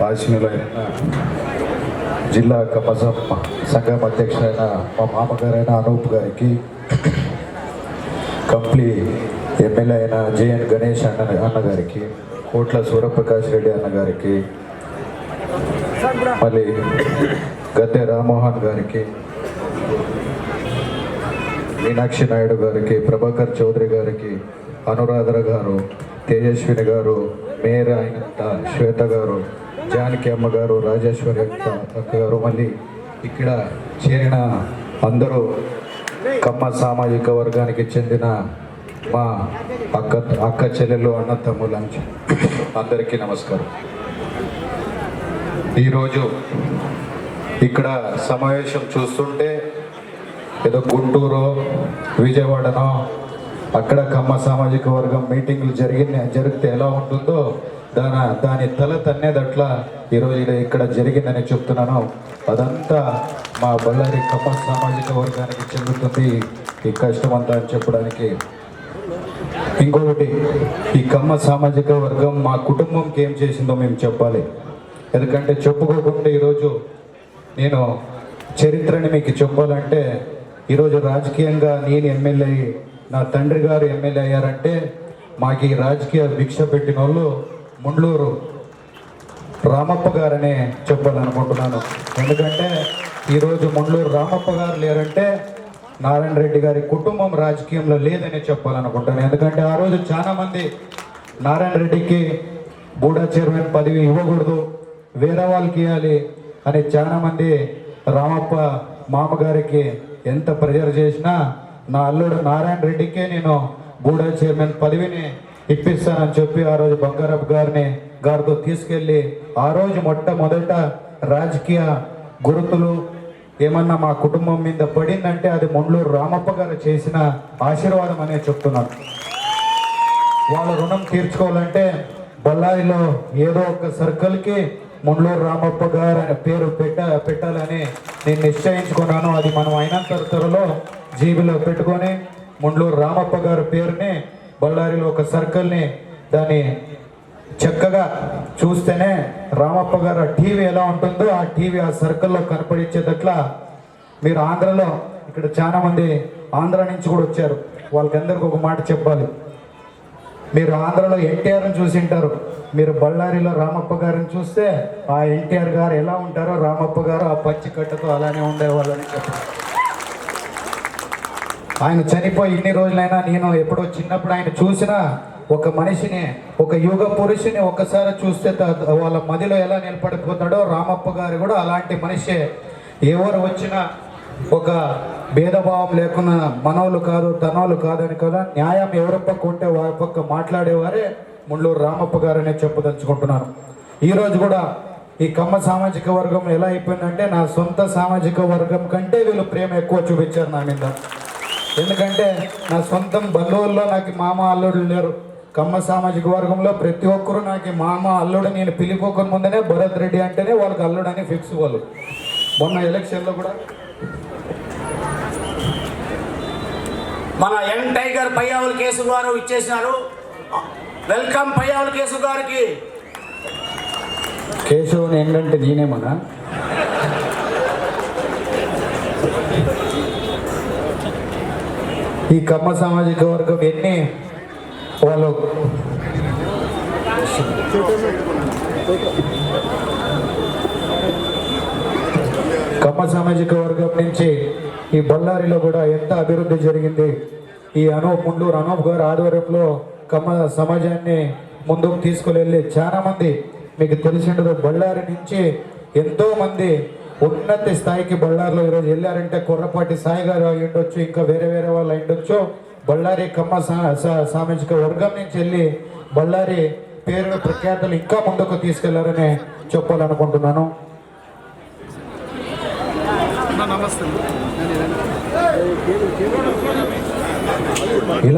వాసినులైన జిల్లా కమసం సంఘం అధ్యక్షుడైన మా మామగారైన అనూప్ గారికి కంప్లీ ఎమ్మెల్యే అయిన జేఎన్ గణేష్ అన్న అన్నగారికి కోట్ల సూర్యప్రకాష్ రెడ్డి అన్నగారికి మళ్ళీ గద్దె రామ్మోహన్ గారికి మీనాక్షి నాయుడు గారికి ప్రభాకర్ చౌదరి గారికి అనురాధర గారు తేజస్విని గారు మేయర్ అయిన శ్వేత గారు జానకి అమ్మగారు రాజేశ్వరి అక్క గారు మళ్ళీ ఇక్కడ చేరిన అందరూ కమ్మ సామాజిక వర్గానికి చెందిన మా అక్క అక్క చెల్లెలు అన్న తమ్ముళ్ళు అందరికీ నమస్కారం. ఈరోజు ఇక్కడ సమావేశం చూస్తుంటే ఏదో గుంటూరు విజయవాడనో అక్కడ కమ్మ సామాజిక వర్గం మీటింగ్లు జరిగిన జరిగితే ఎలా ఉంటుందో దాని దాని తల తన్నేదట్ల ఈరోజు ఇక్కడ జరిగిందని చెప్తున్నాను. అదంతా మా బళ్ళారి కమ్మ సామాజిక వర్గానికి చెందుతుంది ఈ కష్టం అంతా అని చెప్పడానికి. ఇంకొకటి ఈ కమ్మ సామాజిక వర్గం మా కుటుంబంకి ఏం చేసిందో మేము చెప్పాలి. ఎందుకంటే చెప్పుకోకుండా ఈరోజు నేను చరిత్రని మీకు చెప్పాలంటే ఈరోజు రాజకీయంగా నేను ఎమ్మెల్యే నా తండ్రి గారు ఎమ్మెల్యే అయ్యారంటే మాకు ఈ రాజకీయ భిక్ష పెట్టిన వాళ్ళు ముండ్లూరు రామప్ప గారనే చెప్పాలనుకుంటున్నాను. ఎందుకంటే ఈరోజు ముండ్లూరు రామప్ప గారు లేరంటే నారాయణ రెడ్డి గారి కుటుంబం రాజకీయంలో లేదని చెప్పాలనుకుంటాను. ఎందుకంటే ఆ రోజు చాలామంది నారాయణ రెడ్డికి బూడా చైర్మన్ పదవి ఇవ్వకూడదు వేరే వాళ్ళకి ఇవ్వాలి అని చాలామంది రామప్ప మామగారికి ఎంత ప్రెజర్ చేసినా నా అల్లుడు నారాయణ రెడ్డికే నేను బూడా చైర్మన్ పదవిని ఇప్పిస్తానని చెప్పి ఆ రోజు బంగారప్ప గారిని గారితో తీసుకెళ్ళి ఆ రోజు మొట్టమొదట రాజకీయ గుర్తులు ఏమన్నా మా కుటుంబం మీద పడిందంటే అది మొండ్లూరు రామప్ప గారు చేసిన ఆశీర్వాదం అనే చెప్తున్నారు వాళ్ళ రుణం తీర్చుకోవాలంటే బళ్ళారిలో ఏదో ఒక సర్కిల్కి ముండ్లూరు రామప్ప గారు అనే పేరు పెట్ట పెట్టాలని నేను నిశ్చయించుకున్నాను. అది మనం అయినంత త్వరలో జీబీలో పెట్టుకొని ముండ్లూరు రామప్ప గారి పేరుని బళ్ళారిలో ఒక సర్కిల్ని దాన్ని చక్కగా చూస్తేనే రామప్ప గారు ఆ టీవీ ఎలా ఉంటుందో ఆ టీవీ ఆ సర్కిల్లో కనపడించేటట్లా మీరు ఆంధ్రలో ఇక్కడ చాలా మంది ఆంధ్ర నుంచి కూడా వచ్చారు. వాళ్ళకందరికి ఒక మాట చెప్పాలి. మీరు ఆంధ్రలో ఎన్టీఆర్ని చూసింటారు మీరు బళ్ళారిలో రామప్ప గారిని చూస్తే ఆ ఎన్టీఆర్ గారు ఎలా ఉంటారో రామప్ప గారు ఆ పచ్చి కట్టతో అలానే ఉండేవాళ్ళని చెప్పారు ఆయన చనిపోయి ఇన్ని రోజులైనా నేను ఎప్పుడో చిన్నప్పుడు ఆయన చూసిన ఒక మనిషిని ఒక యుగ పురుషుని ఒక్కసారి చూస్తే వాళ్ళ మదిలో ఎలా నిలబడిపోతాడో రామప్ప గారు కూడా అలాంటి మనిషే. ఎవరు వచ్చినా ఒక భేదభావం లేకుండా మనవులు కాదు తనవులు కాదని కదా న్యాయం ఎవరి పక్క ఉంటే వారి పక్క మాట్లాడేవారే ముళ్ళూరు రామప్ప గారనే చెప్పదలుచుకుంటున్నాను. ఈరోజు కూడా ఈ కమ్మ సామాజిక వర్గం ఎలా అయిపోయిందంటే నా సొంత సామాజిక వర్గం కంటే వీళ్ళు ప్రేమ ఎక్కువ చూపించారు నా మీద. ఎందుకంటే నా సొంతం బంధువుల్లో నాకు మామ అల్లుడు లేరు. కమ్మ సామాజిక వర్గంలో ప్రతి ఒక్కరూ నాకు మామ అల్లుడు నేను పిలిపోక ముందనే భరత్ రెడ్డి అంటేనే వాళ్ళకి అల్లుడు అని ఫిక్స్ వాళ్ళు. మొన్న ఎలక్షన్లో కూడా. మన యంగ్ టైగర్ పయ్యావుల కేసు గారు ఇచ్చేసినారు. వెల్కమ్ పయ్యావుల కేసు గారికి. కేశవుని ఏంటంటే నేనేమన్నా? ఈ కమ్మ సామాజిక వర్గం ఎన్ని? వాళ్ళు కమ్మ సామాజిక వర్గం నుంచి ఈ బళ్ళారిలో కూడా ఎంత అభివృద్ధి జరిగింది? ఈ అనూప్ ముండూరు అనూప్ గారు ఆధ్వర్యంలో కమ్మ సమాజాన్ని ముందుకు తీసుకువెళ్ళి చాలామంది మీకు తెలిసిండదు బళ్ళారి నుంచి ఎంతోమంది ఉన్నత స్థాయికి బళ్ళారిలో ఈరోజు వెళ్ళారంటే కుర్రపాటి సాయి గారు అయి ఉండొచ్చు ఇంకా వేరే వేరే వాళ్ళు అయి ఉండొచ్చు. బళ్ళారి కమ్మ సామాజిక వర్గం నుంచి వెళ్ళి బళ్ళారి పేరు ప్రఖ్యాతలు ఇంకా ముందుకు తీసుకెళ్ళారని చెప్పాలనుకుంటున్నాను. ఇలా